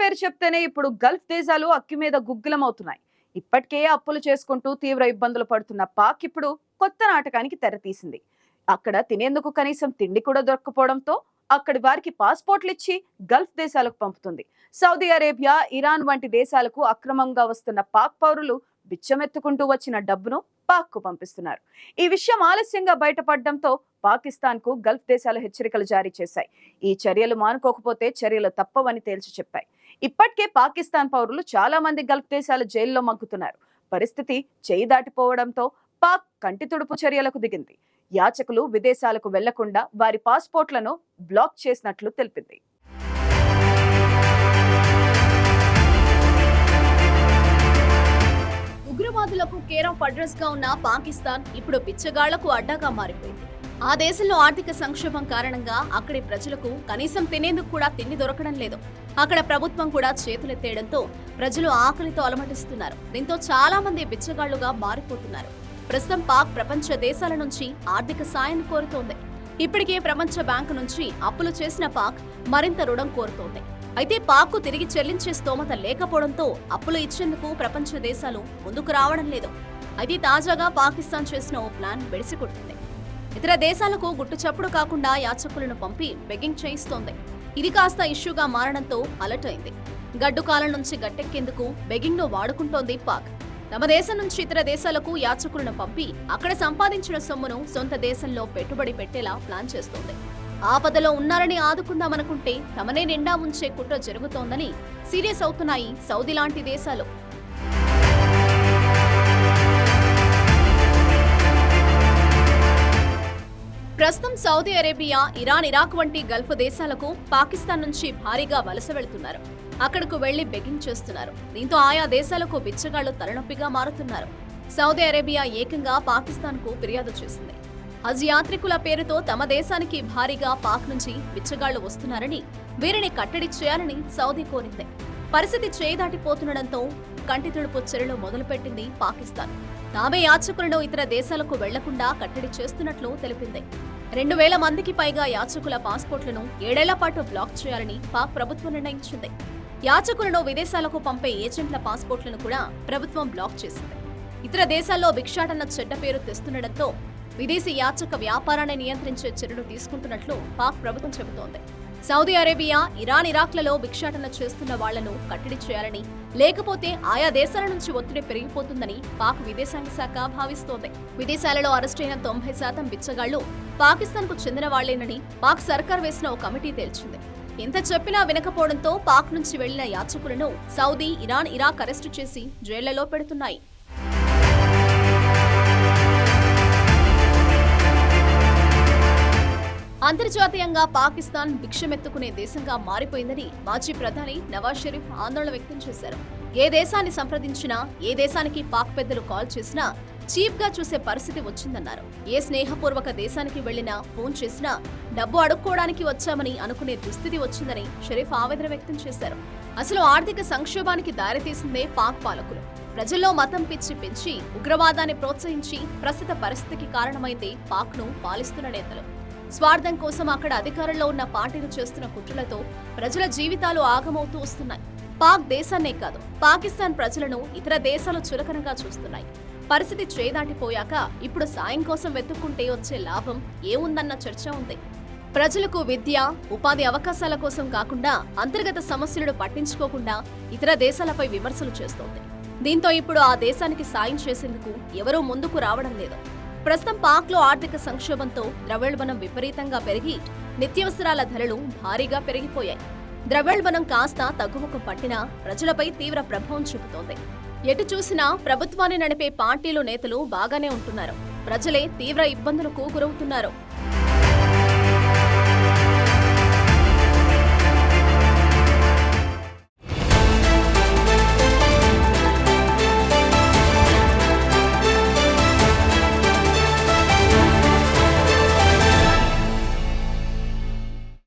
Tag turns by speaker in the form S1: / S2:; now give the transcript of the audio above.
S1: పేరు చెప్తేనే ఇప్పుడు గల్ఫ్ దేశాలు అక్కి మీద గుగ్గులమవుతున్నాయి. ఇప్పటికే అప్పులు చేసుకుంటూ తీవ్ర ఇబ్బందులు పడుతున్న పాక్ ఇప్పుడు కొత్త నాటకానికి తెరతీసింది అక్కడ తినేందుకు కనీసం తిండి కూడా దొరకపోవడంతో అక్కడి వారికి పాస్పోర్ట్లు ఇచ్చి గల్ఫ్ దేశాలకు పంపుతుంది. సౌదీ అరేబియా ఇరాన్ వంటి దేశాలకు అక్రమంగా వస్తున్న పాక్ పౌరులు బిచ్చమెత్తుకుంటూ వచ్చిన డబ్బును పాక్కు పంపిస్తున్నారు. ఈ విషయం ఆలస్యంగా బయటపడడంతో పాకిస్తాన్కు గల్ఫ్ దేశాలు హెచ్చరికలు జారీ చేశాయి. ఈ చర్యలు మానుకోకపోతే చర్యలు తప్పవని తేల్చి చెప్పాయి. ఇప్పటికే పాకిస్తాన్ పౌరులు చాలా మంది గల్ఫ్ దేశాల జైల్లో మగ్గుతున్నారు. పరిస్థితి చేయి దాటిపోవడంతో పాక్ కంటి తుడుపు చర్యలకు దిగింది. యాచకులు విదేశాలకు వెళ్ళకుండా వారి పాస్పోర్ట్లను బ్లాక్ చేసినట్లు తెలిపింది.
S2: ఉగ్రవాదులకు కేర్ ఆఫ్ అడ్రస్గా ఉన్న పాకిస్తాన్ ఇప్పుడు పిచ్చగాళ్ళకు అడ్డాగా మారిపోయింది. ఆ దేశంలో ఆర్థిక సంక్షోభం కారణంగా అక్కడి ప్రజలకు కనీసం తినేందుకు కూడా తిండి దొరకడం లేదు. అక్కడ ప్రభుత్వం కూడా చేతులెత్తేయడంతో ప్రజలు ఆకలితో అలమటిస్తున్నారు. దీంతో చాలా మంది బిచ్చగాళ్ళుగా మారిపోతున్నారు. ప్రస్తుతం పాక్ ప్రపంచ దేశాల నుంచి ఆర్థిక సాయం కోరుతోంది. ఇప్పటికే ప్రపంచ బ్యాంకు నుంచి అప్పులు చేసిన పాక్ మరింత రుణం కోరుతోంది. అయితే పాక్కు తిరిగి చెల్లించే స్తోమత లేకపోవడంతో అప్పులు ఇచ్చేందుకు ప్రపంచ దేశాలు ముందుకు రావడం లేదు. అయితే తాజాగా పాకిస్తాన్ చేసిన ఓ ప్లాన్ బెడిసికొట్టింది ఇతర దేశాలకు గుట్టు చప్పుడు కాకుండా యాచకులను పంపి బెగ్గింగ్ చేయిస్తోంది. ఇది కాస్త ఇష్యూగా మారడంతో అలర్ట్ అయింది. గడ్డు కాలం నుంచి గట్టెక్కేందుకు బెగ్గింగ్ను వాడుకుంటోంది పాక్. తమ దేశం నుంచి ఇతర దేశాలకు యాచకులను పంపి అక్కడ సంపాదించిన సొమ్మును సొంత దేశంలో పెట్టుబడి పెట్టేలా ప్లాన్ చేస్తోంది. ఆపదలో ఉన్నారని ఆదుకుందామనుకుంటే తమనే నిండా ఉంచే కుట్ర జరుగుతోందని సీరియస్ అవుతున్నాయి సౌదీ లాంటి దేశాలు. ప్రస్తుతం సౌదీ అరేబియా ఇరాన్ ఇరాక్ వంటి గల్ఫ్ దేశాలకు పాకిస్తాన్ నుంచి భారీగా వలస వెళ్తున్నారు. అక్కడకు వెళ్ళి బెగింగ్ చేస్తున్నారు. దీంతో ఆయా దేశాలకు బిచ్చగాళ్ళు తలనొప్పిగా మారుతున్నారు. సౌదీ అరేబియా ఏకంగా పాకిస్తాన్కు ఫిర్యాదు చేసింది. హజ్ యాత్రికుల పేరుతో తమ దేశానికి భారీగా పాక్ నుంచి బిచ్చగాళ్ళు వస్తున్నారని వీరిని కట్టడి చేయాలని సౌదీ కోరింది. పరిస్థితి చేదాటిపోతుండటంతో కంటి తుడుపు చర్యలు మొదలుపెట్టింది పాకిస్తాన్. తామే యాచకులను ఇతర దేశాలకు వెళ్ళకుండా కట్టడి చేస్తున్నట్లు తెలిపింది. రెండు వేల మందికి పైగా యాచకుల పాస్పోర్ట్లను ఏడేళ్ళ పాటు బ్లాక్ చేయాలని పాక్ ప్రభుత్వం నిర్ణయించింది. యాచకులను విదేశాలకు పంపే ఏజెంట్ల పాస్పోర్ట్లను కూడా ప్రభుత్వం బ్లాక్ చేసింది. ఇతర దేశాల్లో భిక్షాటన చెడ్డ పేరు తెస్తుండటంతో విదేశీ యాచక వ్యాపారాన్ని నియంత్రించే చర్యలు తీసుకుంటున్నట్లు పాక్ ప్రభుత్వం చెబుతోంది. సౌదీ అరేబియా ఇరాన్ ఇరాక్లలో భిక్షాటన చేస్తున్న వాళ్ళను కట్టడి చేయాలని లేకపోతే ఆయా దేశాల నుంచి ఒత్తిడి పెరిగిపోతుందని పాక్ విదేశాంగ శాఖ భావిస్తోంది. విదేశాలలో అరెస్టైన తొంభై శాతం బిచ్చగాళ్ళు పాకిస్తాన్కు చెందిన వాళ్ళేనని పాక్ సర్కార్ వేసిన ఓ కమిటీ తేల్చింది. ఎంత చెప్పినా వినకపోవడంతో పాక్ నుంచి వెళ్ళిన యాచకులను సౌదీ ఇరాన్ ఇరాక్ అరెస్టు చేసి జైళ్ళలో పెడుతున్నాయి. అంతర్జాతీయంగా పాకిస్తాన్ భిక్షమెత్తుకునే దేశంగా మారిపోయిందని మాజీ ప్రధాని నవాజ్ షరీఫ్ ఆందోళన వ్యక్తం చేశారు. ఏ దేశాన్ని సంప్రదించినా ఏ దేశానికి పాక్ పెద్దలు కాల్ చేసినా చీప్గా చూసే పరిస్థితి వచ్చిందన్నారు. ఏ స్నేహపూర్వక దేశానికి వెళ్ళినా ఫోన్ చేసినా డబ్బు అడుక్కోవడానికి వచ్చామని అనుకునే దుస్థితి వచ్చిందని షరీఫ్ ఆవేదన వ్యక్తం చేశారు. అసలు ఆర్థిక సంక్షోభానికి దారితీసిందే పాక్ పాలకులు. ప్రజల్లో మతం పిచ్చి పెంచి ఉగ్రవాదాన్ని ప్రోత్సహించి ప్రస్తుత పరిస్థితికి కారణమైంది పాక్ను పాలిస్తున్న నేతలు. స్వార్థం కోసం అక్కడ అధికారంలో ఉన్న పార్టీలు చేస్తున్న కుట్రలతో ప్రజల జీవితాలు ఆగమవుతూ వస్తున్నాయి. పాక్ దేశాన్నే కాదు పాకిస్తాన్ ప్రజలను ఇతర దేశాలు చులకనగా చూస్తున్నాయి. పరిస్థితి చేదాటిపోయాక ఇప్పుడు సాయం కోసం వెతుక్కుంటే వచ్చే లాభం ఏముందన్న చర్చ ఉంది. ప్రజలకు విద్య ఉపాధి అవకాశాల కోసం కాకుండా అంతర్గత సమస్యలను పట్టించుకోకుండా ఇతర దేశాలపై విమర్శలు చేస్తోంది. దీంతో ఇప్పుడు ఆ దేశానికి సాయం చేసేందుకు ఎవరూ ముందుకు రావడం లేదు. ప్రస్తుతం పాక్లో ఆర్థిక సంక్షోభంతో ద్రవ్యోల్బణం విపరీతంగా పెరిగి నిత్యావసరాల ధరలు భారీగా పెరిగిపోయాయి. ద్రవ్యోల్బణం కాస్త తగ్గుముఖం పట్టినా ప్రజలపై తీవ్ర ప్రభావం చూపుతోంది. ఎటు చూసినా ప్రభుత్వాన్ని నడిపే పార్టీలు నేతలు బాగానే ఉంటున్నారు. ప్రజలే తీవ్ర ఇబ్బందులకు గురవుతున్నారు.